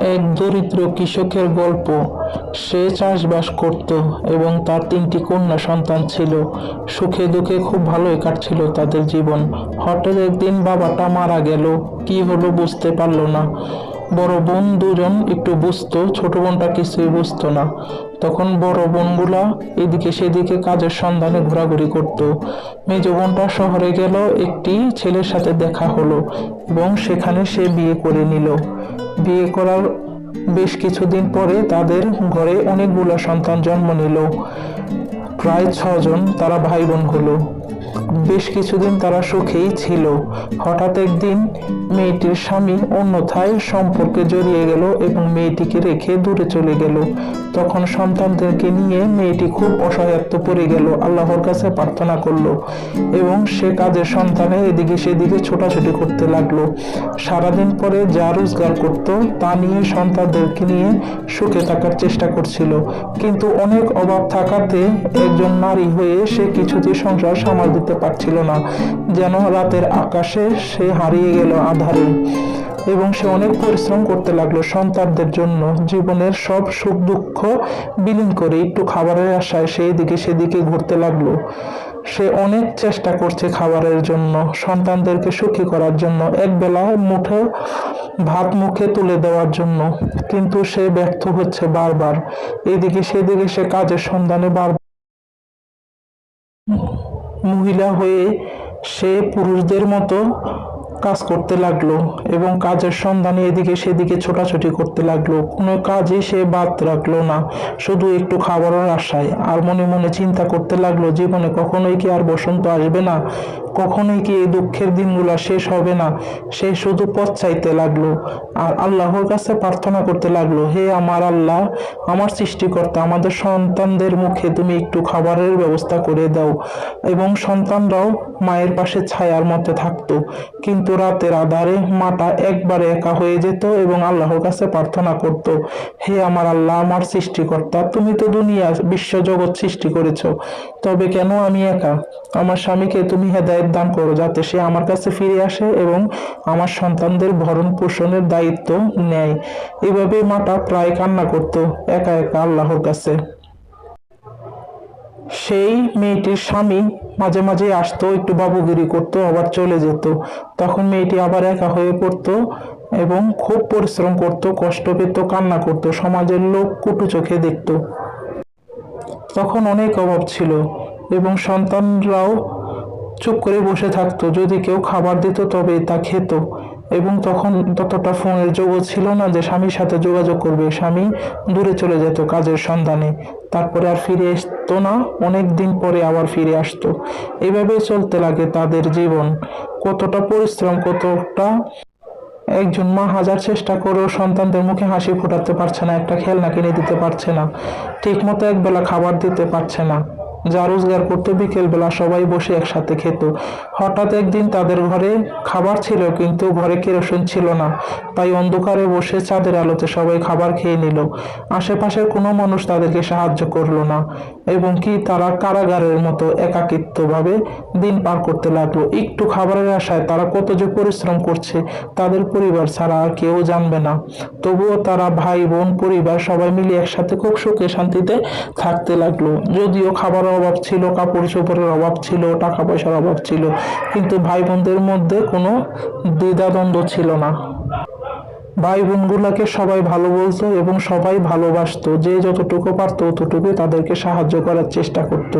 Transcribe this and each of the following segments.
এক দরিদ্র কৃষকের গল্প। সে চাষবাস করত এবং তার তিনটি কন্যা সন্তান ছিল। সুখে দুঃখে খুব ভালোই কাটছিল তাদের জীবন। হঠাৎ একদিন বাবাটা মারা গেল। কি হলো বুঝতে পারল না। বড় বোন দুজন একটু বুঝতো, ছোট বোনটা কিছুই বুঝতো না। তখন বড় বোনগুলা এদিকে সেদিকে কাজের সন্ধানে ঘোরাঘুরি করত। মেজ বোনটা শহরে গেল, একটি ছেলের সাথে দেখা হলো এবং সেখানে সে বিয়ে করে নিল। বিয়ে করার বেশ কিছুদিন পরে তাদের ঘরে অনেকগুলো সন্তান জন্ম নিল। প্রায় ছজন তারা ভাই বোন হলো। বেশ কিছুদিন তারা সুখেই ছিল। হঠাৎ একদিন মেয়েটির স্বামী অন্যথায় সম্পর্কে জড়িয়ে গেল এবং মেয়েটিকে রেখে দূরে চলে গেল। তখন সন্তানদেরকে নিয়ে মেয়েটি খুব অসহায়ত্ব পড়ে গেল, আল্লাহর কাছে প্রার্থনা করল এবং সে কাজের সন্তানে এদিকে সেদিকে ছোটাছুটি করতে লাগল। সারাদিন পরে যা রোজগার করত তা নিয়ে সন্তানদেরকে নিয়ে সুখে থাকার চেষ্টা করছিল। কিন্তু অনেক অভাব থাকাতে একজন নারী হয়ে সে কিছুতেই সংসার সামাল দিতে পারছিল না। যেন রাতের আকাশে সে হারিয়ে গেল আধারে এবং সে অনেক পরিশ্রম করতে লাগল সন্তানদের জন্য। জীবনের সব সুখ দুঃখ বিলীন করে একটু খাবারের আশায় সেই দিকে সেদিকে ঘুরতে লাগল। সে অনেক চেষ্টা করছে খাবারের জন্য, সন্তানদেরকে সুখী করার জন্য, একবেলা মুঠো ভাত মুখে তুলে দেওয়ার জন্য। কিন্তু সে ব্যর্থ হচ্ছে বারবার। এদিকে সেদিকে সে কাজের সন্ধানে বার মহিলা হয়ে সে পুরুষদের মতো কাজ করতে লাগল এবং কাজের সন্ধানে এদিকে সেদিকে ছোটাছুটি করতে লাগল। কোনো কাজে সে বাদ রাখল না, শুধু একটু খাবারের আশায়। আর মনে মনে চিন্তা করতে লাগল, জীবনে কখনোই কি আর বসন্ত আসবে না? কখনোই কি এই দুঃখের দিনগুলো শেষ হবে না? সে শুধু পথ চাইতে লাগল আর আল্লাহর কাছে প্রার্থনা করতে লাগল, হে আমার আল্লাহ, আমার সৃষ্টিকর্তা, আমাদের সন্তানদের মুখে তুমি একটু খাবারের ব্যবস্থা করে দাও এবং সন্তানরাও মায়ের পাশে ছায়ার মতো থাকতো। কিন্তু রাতের আধারে মাটা একবারে একা হয়ে যেত এবং আল্লাহর কাছে প্রার্থনা করত, হে আমার আল্লাহ, আমার সৃষ্টিকর্তা, তুমি তো দুনিয়া বিশ্বজগৎ সৃষ্টি করেছ, তবে কেন আমি একা? আমার স্বামীকে তুমি হেদায়েত দান করো যাতে সে আমার কাছে ফিরে আসে এবং আমার সন্তানদের ভরণ পোষণের দায়িত্ব নেয়। এভাবে মাটা প্রায় কান্না করত একা একা আল্লাহর কাছে। সেই মেয়েটির স্বামী মাঝে মাঝে আসতো, একটু বাবুগিরি করতো, আবার চলে যেত। তখন মেয়েটি আবার একা হয়ে পড়তো এবং খুব পরিশ্রম করত, কষ্ট পেত, কান্না করত, সমাজের লোক কুটু চোখে দেখতো। তখন অনেক অভাব ছিল এবং সন্তানরাও চুপ করে বসে থাকতো। যদি কেউ খাবার দিত তবে তা খেত। এবং তখন ততটা ফোনের যোগও ছিল না যে স্বামীর সাথে যোগাযোগ করবে। স্বামী দূরে চলে যেত কাজের সন্ধানে। তারপরে আর ফিরে আসতো না। অনেক দিন পরে আবার ফিরে আসতো। এভাবেই চলতে লাগে তাদের জীবন। কতটা পরিশ্রম, কতটা একজন মা হাজার চেষ্টা করেও সন্তানদের মুখে হাসি ফোটাতে পারছে না, একটা খেলনা কিনে দিতে পারছে না ঠিক মতো একবেলা খাবার দিতে পারছে না। যা রোজগার করতো বিকেলবেলা, সবাই বসে একসাথে খেত। হঠাৎ একদিন তাদের ঘরে খাবার ছিল, কিন্তু ঘরে কেরোসিন ছিল না। তাই অন্ধকারে বসে চাঁদের আলোতে সবাই খাবার খেয়ে নিল। আশেপাশের কোনো মানুষ তাদেরকে সাহায্য করল না। এবং কি তারা কারাগারের মতো একাকিত্বভাবে দিন পার করতে লাগল। একটু খাবারের আশায় তারা কত যে পরিশ্রম করছে, তাদের পরিবার ছাড়া আর কেউ জানবে না। তবুও তারা ভাই, বোন, পরিবার সবাই মিলে একসাথে খুব সুখে শান্তিতে থাকতে লাগল। যদিও খাবারের অভাব ছিল, কাপড় চোপড়ের অভাব ছিল, টাকা পয়সার অভাব ছিল, কিন্তু ভাই বোনদের মধ্যে কোনো দ্বিধাদ্বন্দ্ব ছিল না। ভাই বোনগুলোকে সবাই ভালো বলতো এবং সবাই ভালোবাসতো, যে যতটুকু পারতো ততটুকু তাদেরকে সাহায্য করার চেষ্টা করত।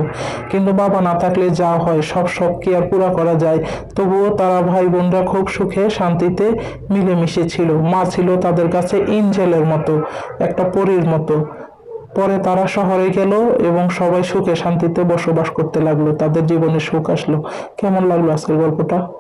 কিন্তু বাবা না থাকলে যা হয়, সব সব কি আর পুরা করা যায়? তবুও তারা ভাই বোনরা খুব সুখে, শান্তিতে মিলেমিশে ছিল। মা ছিল তাদের কাছে ইঞ্জেলের মতো, একটা পরীর মতো। পরে তারা শহরে গেল এবং সবাই সুখে শান্তিতে বসবাস করতে লাগল। তাদের জীবনে সুখ আসলো। কেমন লাগল আজকের গল্পটা?